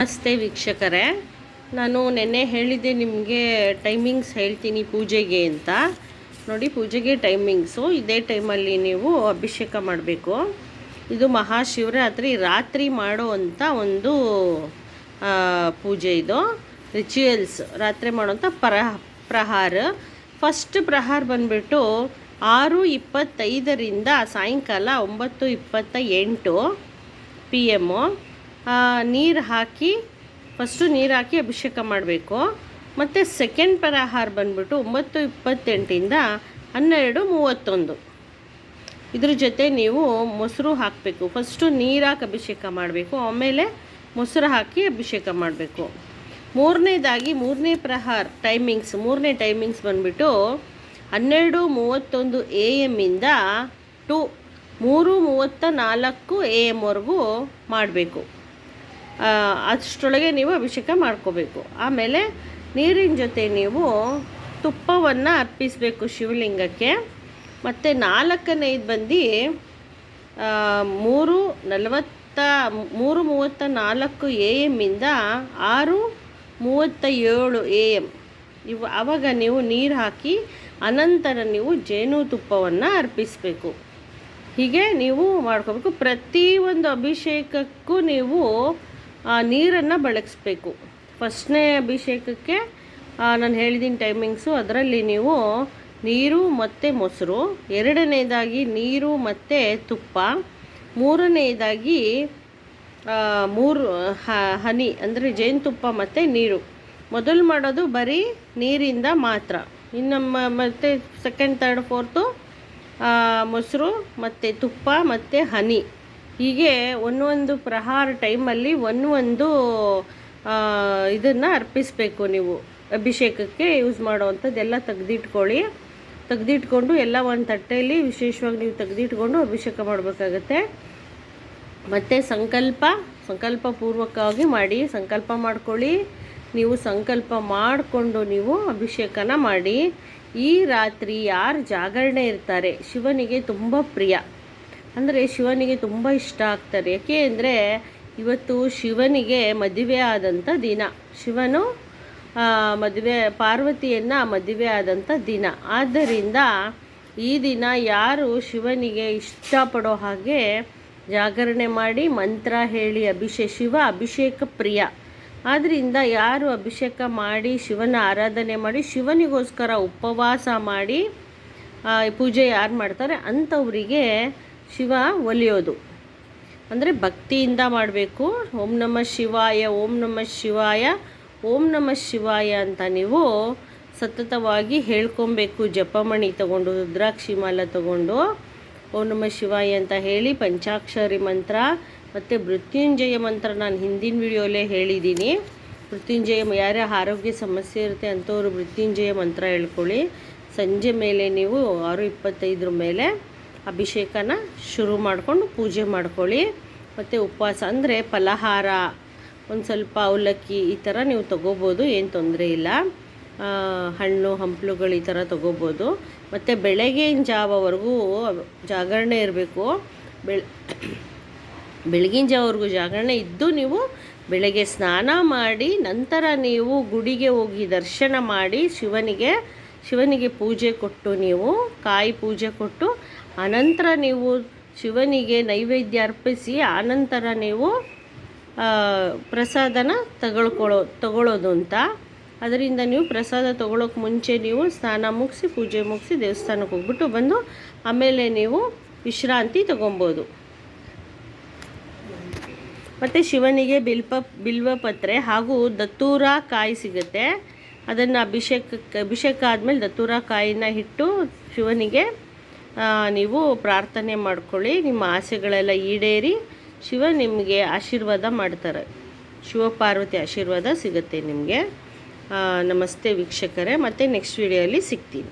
ನಮಸ್ತೆ ವೀಕ್ಷಕರೇ. ನಾನು ನಿನ್ನೆ ಹೇಳಿದ್ದೆ ನಿಮಗೆ ಟೈಮಿಂಗ್ಸ್ ಹೇಳ್ತೀನಿ ಪೂಜೆಗೆ ಅಂತ. ನೋಡಿ, ಪೂಜೆಗೆ ಟೈಮಿಂಗ್ಸು ಇದೇ ಟೈಮಲ್ಲಿ ನೀವು ಅಭಿಷೇಕ ಮಾಡಬೇಕು. ಇದು ಮಹಾಶಿವರಾತ್ರಿ ರಾತ್ರಿ ಮಾಡುವಂಥ ಒಂದು ಪೂಜೆ ಇದು. ರಿಚುವಲ್ಸ್ ರಾತ್ರಿ ಮಾಡುವಂಥ ಪರ, ಪ್ರಹಾರ. ಫಸ್ಟ್ ಪ್ರಹಾರ ಬಂದ್ಬಿಟ್ಟು ಆರು ಇಪ್ಪತ್ತೈದರಿಂದ ಸಾಯಂಕಾಲ ಒಂಬತ್ತು ಇಪ್ಪತ್ತ ಎಂಟು ಪಿ ಎಮ್ಮು ನೀರು ಹಾಕಿ ಫಸ್ಟು ನೀರು ಹಾಕಿ ಅಭಿಷೇಕ ಮಾಡಬೇಕು. ಮತ್ತು ಸೆಕೆಂಡ್ ಪರಾಹಾರ ಬಂದ್ಬಿಟ್ಟು ಒಂಬತ್ತು ಇಪ್ಪತ್ತೆಂಟಿಂದ ಹನ್ನೆರಡು ಮೂವತ್ತೊಂದು. ಇದ್ರ ಜೊತೆ ನೀವು ಮೊಸರು ಹಾಕಬೇಕು. ಫಸ್ಟು ನೀರು ಹಾಕಿ ಅಭಿಷೇಕ ಮಾಡಬೇಕು. ಆಮೇಲೆ ಮೊಸರು ಹಾಕಿ ಅಭಿಷೇಕ ಮಾಡಬೇಕು. ಮೂರನೇದಾಗಿ ಮೂರನೇ ಪ್ರಹಾರ ಟೈಮಿಂಗ್ಸ್ ಮೂರನೇ ಟೈಮಿಂಗ್ಸ್ ಬಂದ್ಬಿಟ್ಟು ಹನ್ನೆರಡು ಮೂವತ್ತೊಂದು ಎ ಎಮ್ಮಿಂದ ಟು ಮೂರು ಮೂವತ್ತ ನಾಲ್ಕು ಎ ಎಮ್ವರೆಗೂ ಮಾಡಬೇಕು. ಅಷ್ಟರೊಳಗೆ ನೀವು ಅಭಿಷೇಕ ಮಾಡ್ಕೋಬೇಕು. ಆಮೇಲೆ ನೀರಿನ ಜೊತೆ ನೀವು ತುಪ್ಪವನ್ನು ಅರ್ಪಿಸಬೇಕು ಶಿವಲಿಂಗಕ್ಕೆ. ಮತ್ತು ನಾಲ್ಕನೇದು ಬಂದು ಮೂರು ನಲವತ್ತ, ಮೂರು ಮೂವತ್ತ ನಾಲ್ಕು ಎ ಎಮ್ಮಿಂದ ಆರು ಮೂವತ್ತ ಏಳು ಎ ಎಂ ಇವು ಆವಾಗ ನೀವು ನೀರು ಹಾಕಿ, ಅನಂತರ ನೀವು ಜೇನು ತುಪ್ಪವನ್ನು ಅರ್ಪಿಸಬೇಕು. ಹೀಗೆ ನೀವು ಮಾಡ್ಕೋಬೇಕು. ಪ್ರತಿಯೊಂದು ಅಭಿಷೇಕಕ್ಕೂ ನೀವು ನೀರನ್ನು ಬಳಗಿಸ್ಬೇಕು ಫಸ್ಟ್ನೇ ಅಭಿಷೇಕಕ್ಕೆ ನಾನು ಹೇಳಿದ್ದೀನಿ ಟೈಮಿಂಗ್ಸು ಅದರಲ್ಲಿ ನೀವು ನೀರು ಮತ್ತು ಮೊಸರು, ಎರಡನೇದಾಗಿ ನೀರು ಮತ್ತು ತುಪ್ಪ, ಮೂರನೇದಾಗಿ ಮೂರು ಹನಿ, ಅಂದರೆ ಜೇನುತುಪ್ಪ ಮತ್ತು ನೀರು. ಮೊದಲು ಮಾಡೋದು ಬರೀ ನೀರಿಂದ ಮಾತ್ರ. ಇನ್ನು ಮತ್ತೆ ಸೆಕೆಂಡ್ ತರ್ಡ್ ಫೋರ್ತು ಮೊಸರು ಮತ್ತು ತುಪ್ಪ ಮತ್ತು ಹನಿ. ಹೀಗೆ ಒಂದೊಂದು ಪ್ರಹಾರ ಟೈಮಲ್ಲಿ ಒಂದೊಂದು ಇದನ್ನು ಅರ್ಪಿಸಬೇಕು ನೀವು. ಅಭಿಷೇಕಕ್ಕೆ ಯೂಸ್ ಮಾಡೋವಂಥದ್ದೆಲ್ಲ ತೆಗೆದಿಟ್ಕೊಳ್ಳಿ. ತೆಗೆದಿಟ್ಕೊಂಡು ಎಲ್ಲ ಒಂದು ತಟ್ಟೆಯಲ್ಲಿ ವಿಶೇಷವಾಗಿ ನೀವು ತೆಗೆದಿಟ್ಕೊಂಡು ಅಭಿಷೇಕ ಮಾಡಬೇಕಾಗತ್ತೆ. ಮತ್ತು ಸಂಕಲ್ಪ ಸಂಕಲ್ಪ ಪೂರ್ವಕವಾಗಿ ಮಾಡಿ, ಸಂಕಲ್ಪ ಮಾಡ್ಕೊಳ್ಳಿ. ನೀವು ಸಂಕಲ್ಪ ಮಾಡಿಕೊಂಡು ನೀವು ಅಭಿಷೇಕನ ಮಾಡಿ. ಈ ರಾತ್ರಿ ಯಾರು ಜಾಗರಣೆ ಇರ್ತಾರೆ, ಶಿವನಿಗೆ ತುಂಬ ಪ್ರಿಯ. ಅಂದರೆ ಶಿವನಿಗೆ ತುಂಬ ಇಷ್ಟ ಆಗ್ತಾರೆ. ಯಾಕೆ ಅಂದರೆ ಇವತ್ತು ಶಿವನಿಗೆ ಮದುವೆ ಆದಂಥ ದಿನ. ಶಿವನು ಮದುವೆ, ಪಾರ್ವತಿಯನ್ನು ಮದುವೆ ಆದಂಥ ದಿನ. ಆದ್ದರಿಂದ ಈ ದಿನ ಯಾರು ಶಿವನಿಗೆ ಇಷ್ಟಪಡೋ ಹಾಗೆ ಜಾಗರಣೆ ಮಾಡಿ ಮಂತ್ರ ಹೇಳಿ ಅಭಿಷೇಕ ಶಿವ ಅಭಿಷೇಕ ಪ್ರಿಯ. ಆದ್ದರಿಂದ ಯಾರು ಅಭಿಷೇಕ ಮಾಡಿ ಶಿವನ ಆರಾಧನೆ ಮಾಡಿ ಶಿವನಿಗೋಸ್ಕರ ಉಪವಾಸ ಮಾಡಿ ಪೂಜೆ ಯಾರು ಮಾಡ್ತಾರೆ? ಅಂಥವರಿಗೆ ಶಿವ ಒಲಿಯೋದು. ಅಂದರೆ ಭಕ್ತಿಯಿಂದ ಮಾಡಬೇಕು. ಓಂ ನಮಃ ಶಿವಾಯ, ಓಂ ನಮಃ ಶಿವಾಯ, ಓಂ ನಮಃ ಶಿವಾಯ ಅಂತ ನೀವು ಸತತವಾಗಿ ಹೇಳ್ಕೊಬೇಕು. ಜಪಮಣಿ ತಗೊಂಡು, ರುದ್ರಾಕ್ಷಿ ಮಾಲ ತಗೊಂಡು, ಓಂ ನಮಃ ಶಿವಾಯ ಅಂತ ಹೇಳಿ ಪಂಚಾಕ್ಷರಿ ಮಂತ್ರ ಮತ್ತು ಮೃತ್ಯುಂಜಯ ಮಂತ್ರ ನಾನು ಹಿಂದಿನ ವಿಡಿಯೋಲೇ ಹೇಳಿದ್ದೀನಿ ಮೃತ್ಯುಂಜಯ ಯಾರ್ಯಾರ ಆರೋಗ್ಯ ಸಮಸ್ಯೆ ಇರುತ್ತೆ ಅಂಥವ್ರು ಮೃತ್ಯುಂಜಯ ಮಂತ್ರ ಹೇಳ್ಕೊಳ್ಳಿ. ಸಂಜೆ ಮೇಲೆ ನೀವು ಆರು ಇಪ್ಪತ್ತೈದರ ಮೇಲೆ ಅಭಿಷೇಕನ ಶುರು ಮಾಡಿಕೊಂಡು ಪೂಜೆ ಮಾಡ್ಕೊಳ್ಳಿ. ಮತ್ತು ಉಪವಾಸ ಅಂದರೆ ಫಲಹಾರ, ಒಂದು ಸ್ವಲ್ಪ ಅವಲಕ್ಕಿ ಈ ಥರ ನೀವು ತೊಗೋಬೋದು, ಏನು ತೊಂದರೆ ಇಲ್ಲ. ಹಣ್ಣು, ಹಂಪಲುಗಳು ಈ ಥರ ತೊಗೋಬೋದು. ಮತ್ತು ಬೆಳಗಿನ ಜಾವವರೆಗೂ ಜಾಗರಣೆ ಇರಬೇಕು. ಬೆಳ, ಬೆಳಗಿನ ಜಾವವರೆಗೂ ಜಾಗರಣೆ ಇದ್ದು ನೀವು ಬೆಳಗ್ಗೆ ಸ್ನಾನ ಮಾಡಿ, ನಂತರ ನೀವು ಗುಡಿಗೆ ಹೋಗಿ ದರ್ಶನ ಮಾಡಿ ಶಿವನಿಗೆ ಶಿವನಿಗೆ ಪೂಜೆ ಕೊಟ್ಟು ನೀವು, ಕಾಯಿ ಪೂಜೆ ಕೊಟ್ಟು ಅನಂತರ ನೀವು ಶಿವನಿಗೆ ನೈವೇದ್ಯ ಅರ್ಪಿಸಿ, ಆನಂತರ ನೀವು ಪ್ರಸಾದನ ತಗೊಳ್ಕೊಳ್ಳೋ ತಗೊಳ್ಳೋದು ಅಂತ. ಅದರಿಂದ ನೀವು ಪ್ರಸಾದ ತಗೊಳ್ಳೋಕೆ ಮುಂಚೆ ನೀವು ಸ್ನಾನ ಮುಗಿಸಿ, ಪೂಜೆ ಮುಗಿಸಿ ದೇವಸ್ಥಾನಕ್ಕೆ ಹೋಗ್ಬಿಟ್ಟು ಬಂದು ಆಮೇಲೆ ನೀವು ವಿಶ್ರಾಂತಿ ತಗೊಬೋದು ಮತ್ತು ಶಿವನಿಗೆ ಬಿಲ್ಪ, ಬಿಲ್ವಪತ್ರೆ ಹಾಗೂ ದತ್ತೂರ ಕಾಯಿ ಸಿಗುತ್ತೆ. ಅದನ್ನು ಅಭಿಷೇಕಕ್ಕೆ, ಅಭಿಷೇಕ ಆದಮೇಲೆ ದತ್ತೂರ ಕಾಯಿನ ಇಟ್ಟು ಶಿವನಿಗೆ ನೀವು ಪ್ರಾರ್ಥನೆ ಮಾಡ್ಕೊಳ್ಳಿ, ನಿಮ್ಮ ಆಸೆಗಳೆಲ್ಲ ಈಡೇರಿ ಶಿವ ನಿಮಗೆ ಆಶೀರ್ವಾದ ಮಾಡ್ತಾರೆ. ಶಿವಪಾರ್ವತಿ ಆಶೀರ್ವಾದ ಸಿಗುತ್ತೆ ನಿಮಗೆ. ನಮಸ್ತೆ ವೀಕ್ಷಕರೇ, ಮತ್ತು ನೆಕ್ಸ್ಟ್ ವಿಡಿಯೋಲಿ ಸಿಗ್ತೀನಿ.